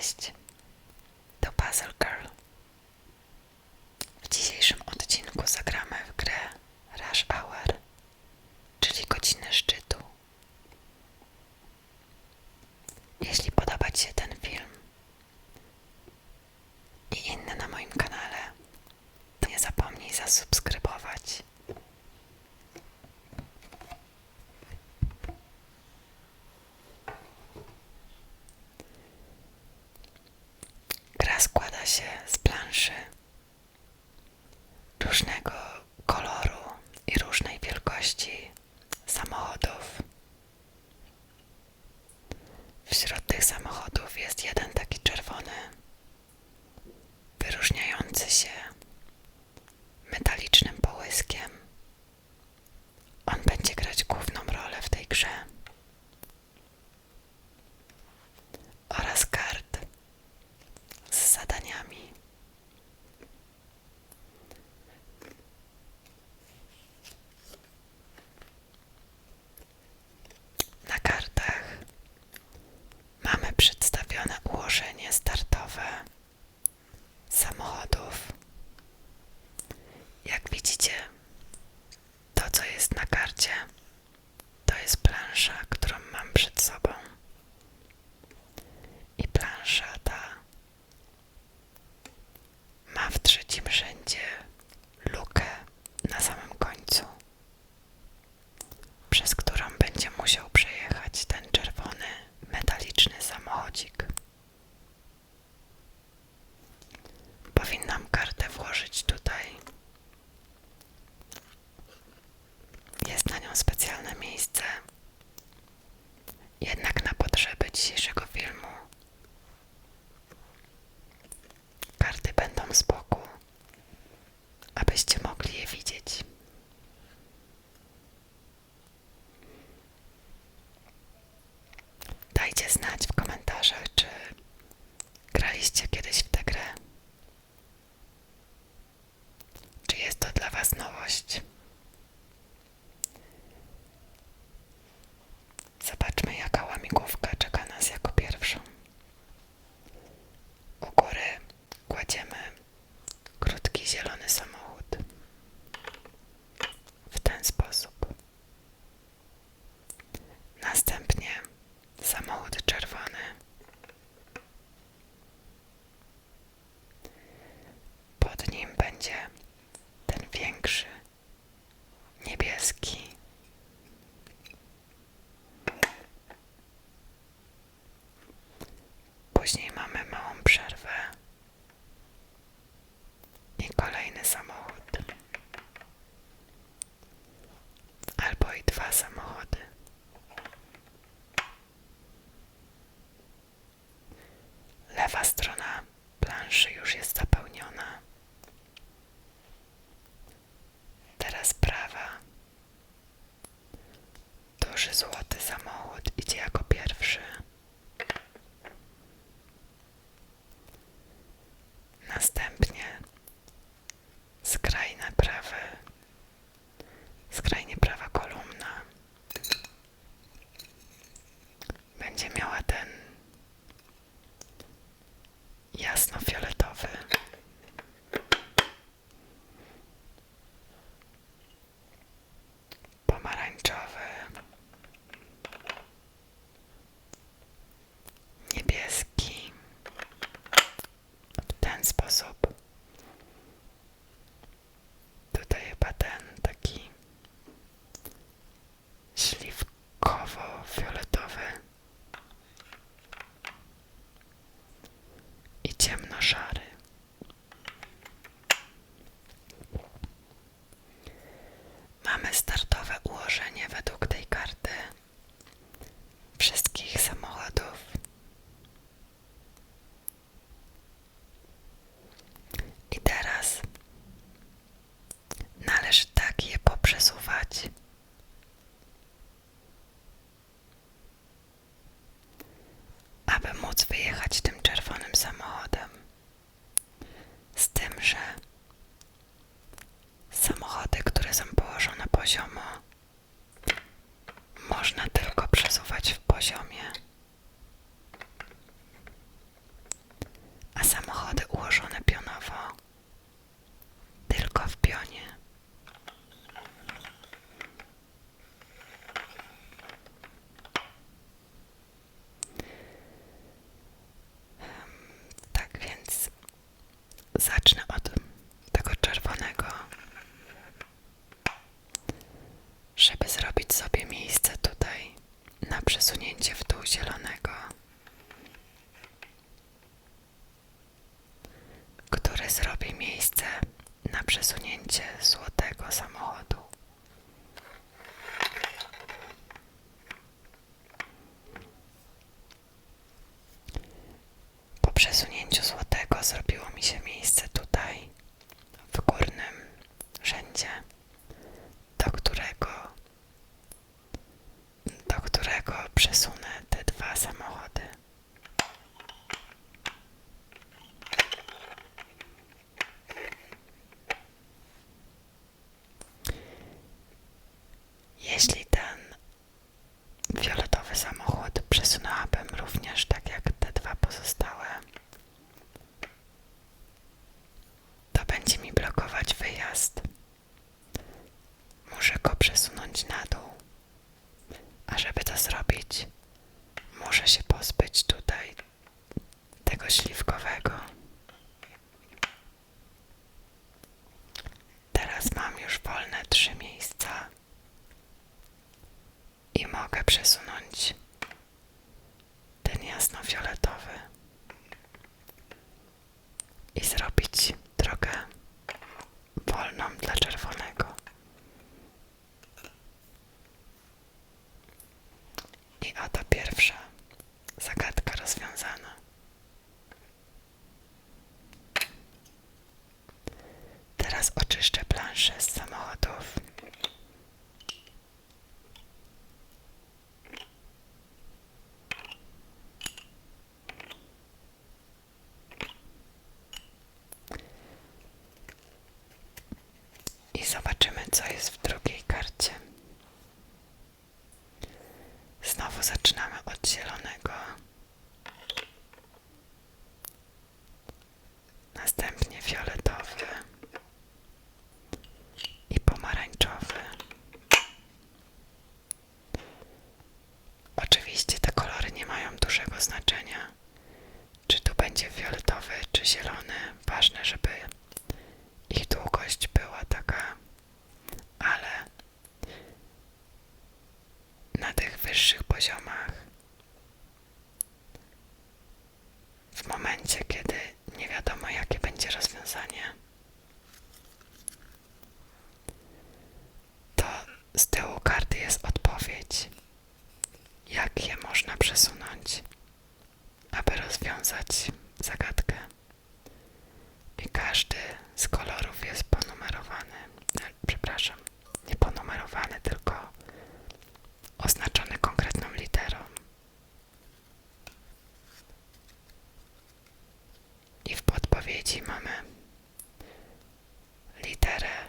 Cześć, to Puzzle Girl. Różnego przerwę żeby Teraz oczyszczę planszę z samochodów. Podpowiedzi mamy literę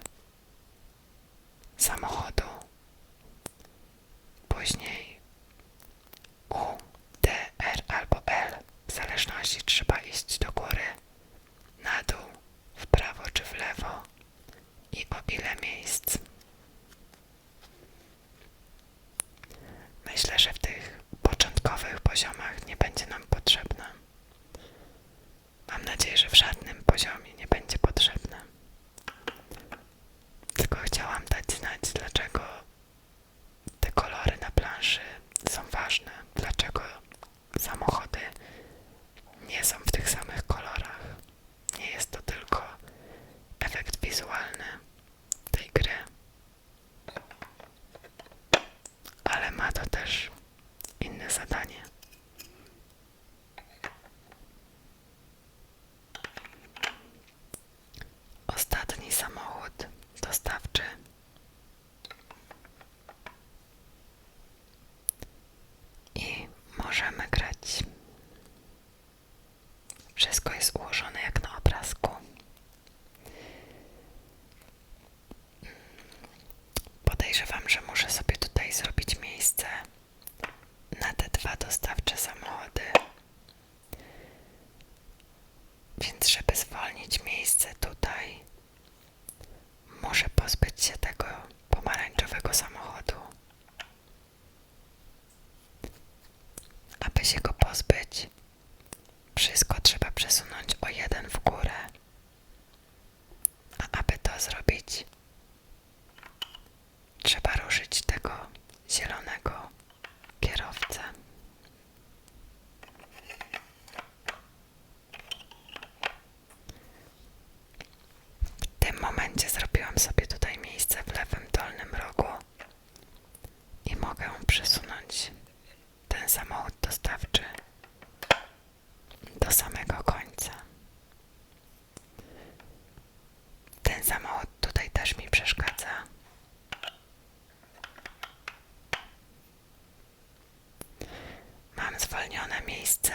miejsce,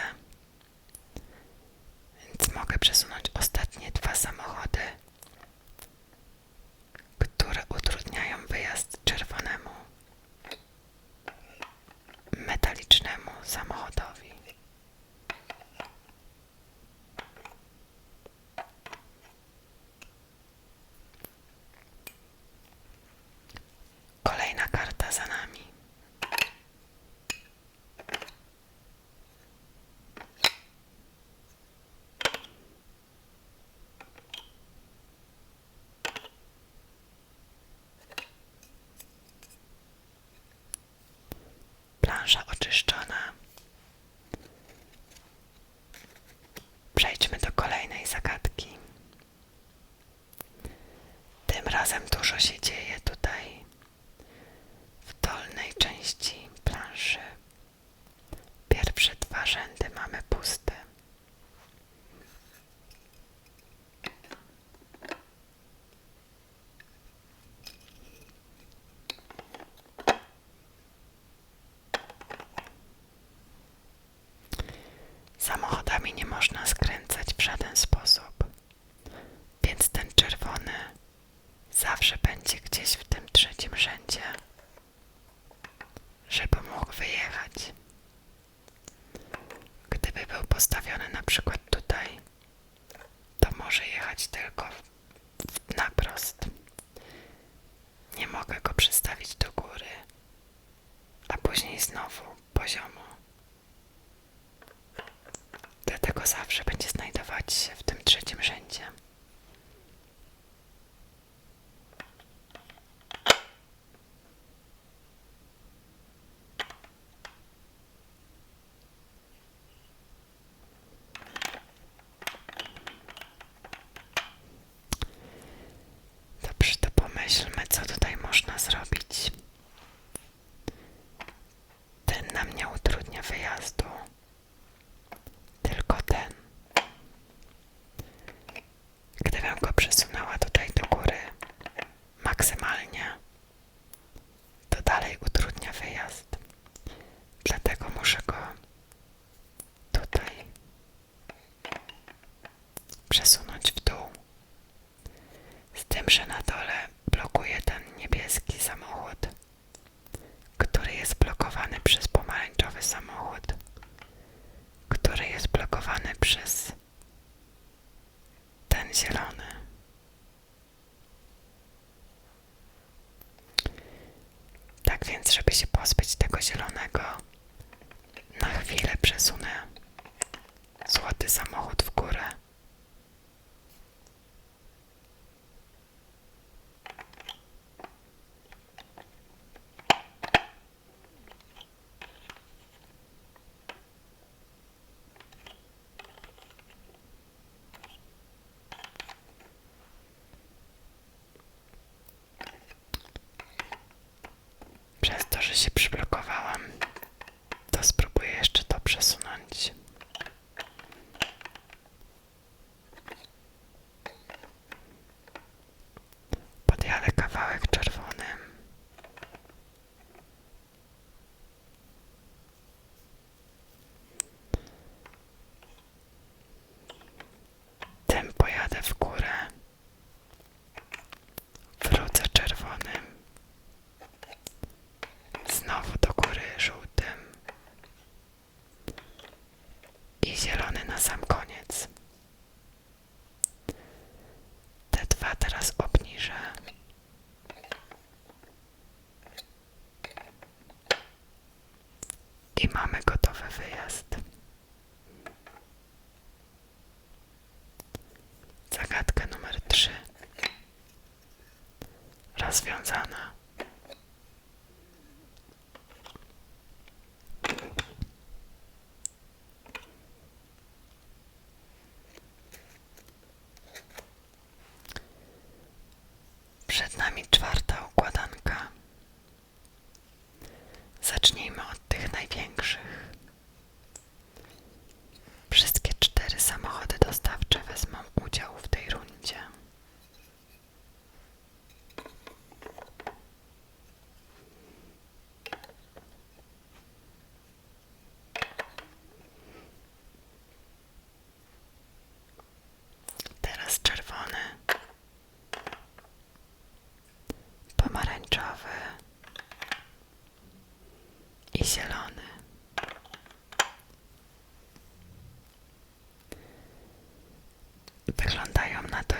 Postawiony na przykład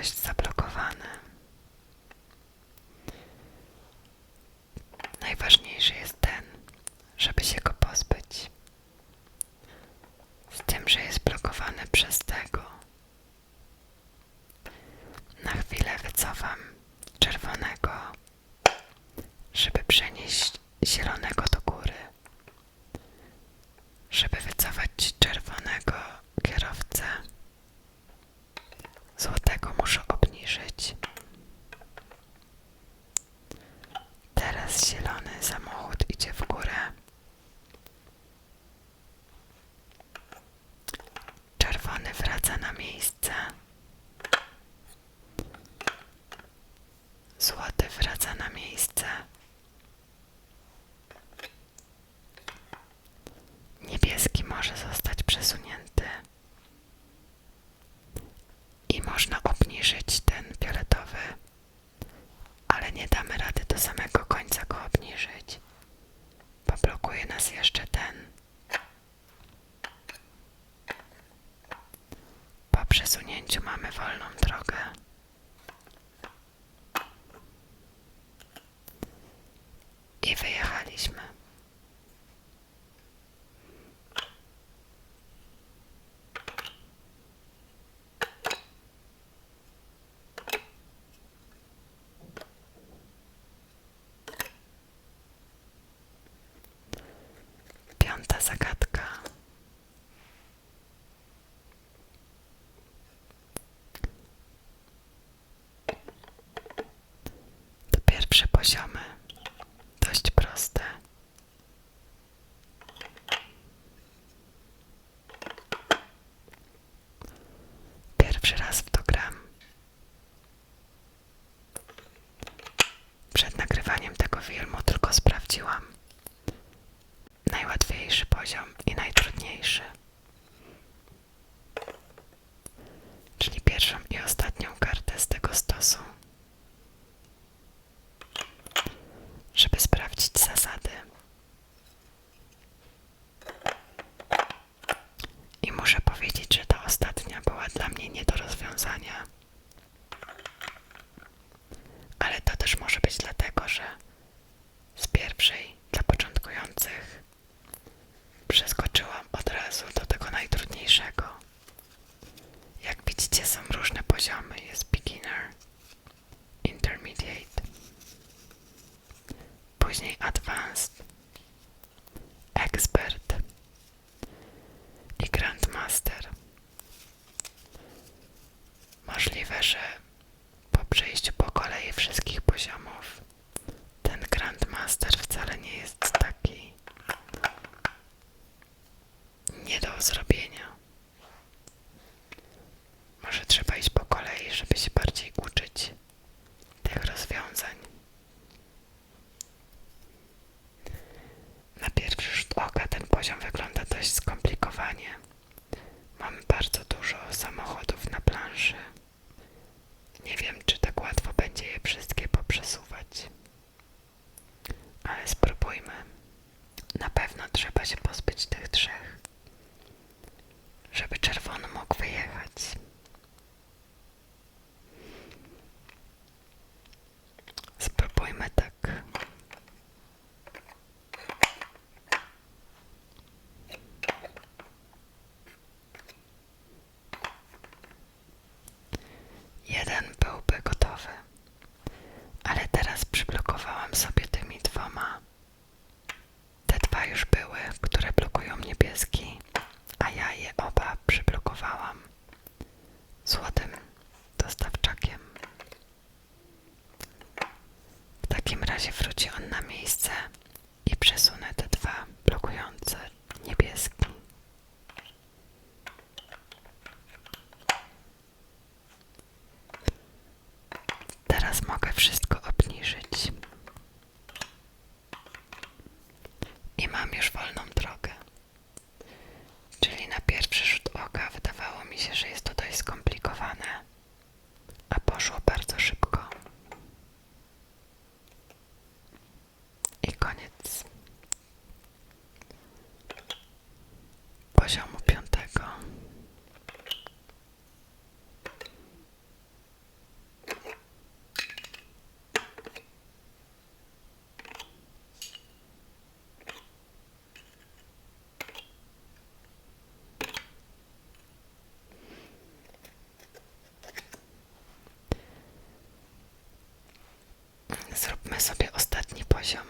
Jest zablokowane. Najważniejszy jest ten, żeby się go pozbyć. Z tym, że jest blokowany przez tego. żyć tak. zagadka. To pierwsze poziomy też może być dlatego, że z pierwszej dla początkujących przeskoczyłam od razu do tego najtrudniejszego. Jak widzicie, są różne poziomy: jest beginner, intermediate, później advanced, expert i grandmaster. Możliwe, że ich am Verglanz. Sobie ostatni poziom.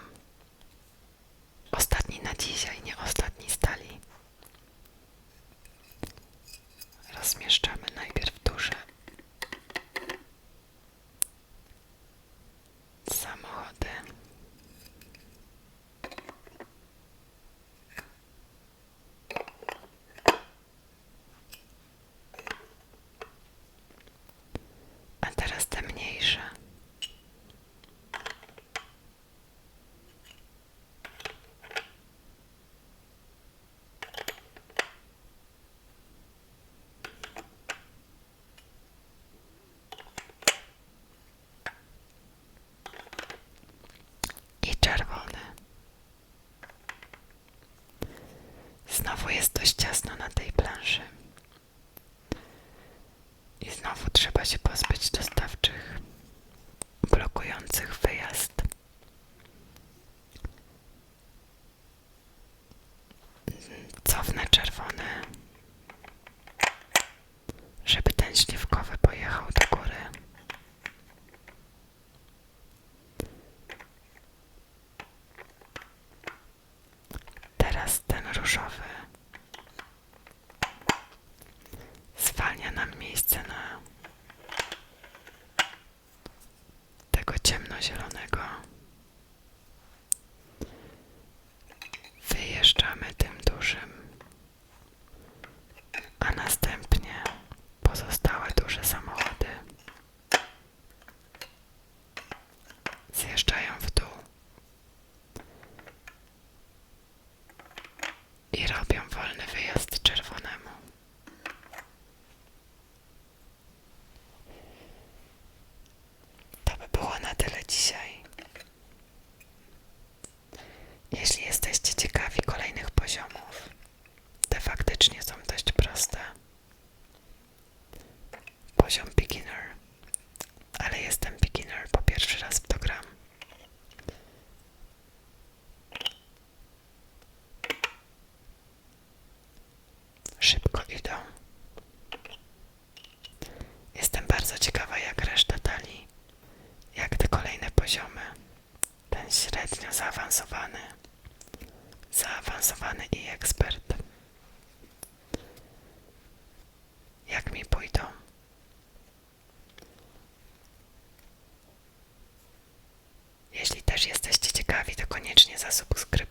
Koniecznie zasubskrybujcie